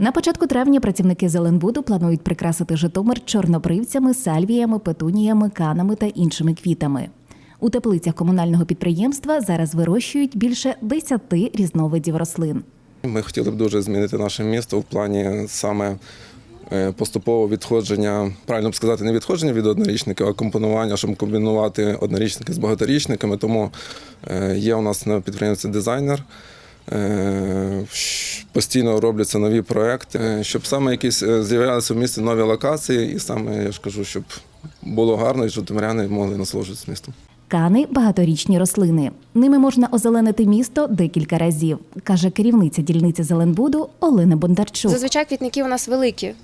На початку травня працівники Зеленбуду планують прикрасити Житомир чорнобривцями, сальвіями, петуніями, канами та іншими квітами. У теплицях комунального підприємства зараз вирощують більше 10 різновидів рослин. Ми хотіли б дуже змінити наше місто в плані саме е, поступового відходження, правильно б сказати, не відходження від однорічників, а компонування, щоб комбінувати однорічники з багаторічниками. Тому е, є у нас на підприємстві дизайнер. Постійно робляться нові проекти, щоб саме якісь е, з'являлися в місті нові локації, і саме я ж кажу, щоб було гарно, і житомиряни могли насолоджуватися містом. Кани багаторічні рослини. Ними можна озеленити місто декілька разів, каже керівниця дільниці Зеленбуду Олена Бондарчук. Зазвичай квітники у нас великі,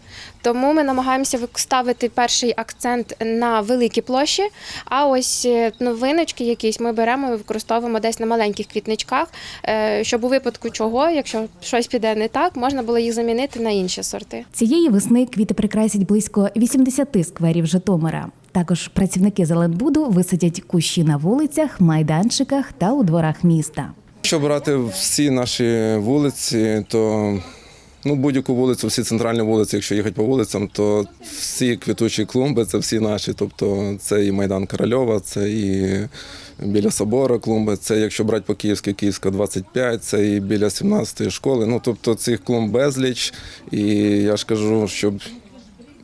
тому ми намагаємося ставити перший акцент на великі площі. А ось е, новиночки якісь ми беремо і використовуємо десь на маленьких квітничках, е, щоб у випадку чого, якщо щось піде не так, можна було їх замінити на інші сорти. Цієї весни квіти прикрасять близько 80 скверів Житомира. Також працівники Зеленбуду висадять кущі на вулицях, майданчиках та у дворах міста. Якщо брати всі наші вулиці, то ну, будь-яку вулицю, всі центральні вулиці, якщо їхати по вулицям, то всі квітучі клумби це всі наші. Тобто це і Майдан Корольова, це і біля собору клумби, це якщо брати по Київській, Київська 25, це і біля 17-ї школи. Ну тобто цих клумб безліч. І я ж кажу, щоб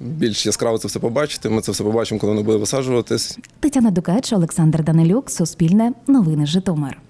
більш яскраво це все побачити. Ми це все побачимо, коли воно буде висаджуватись. Тетяна Дукач, Олександр Данилюк, Суспільне, Новини Житомир.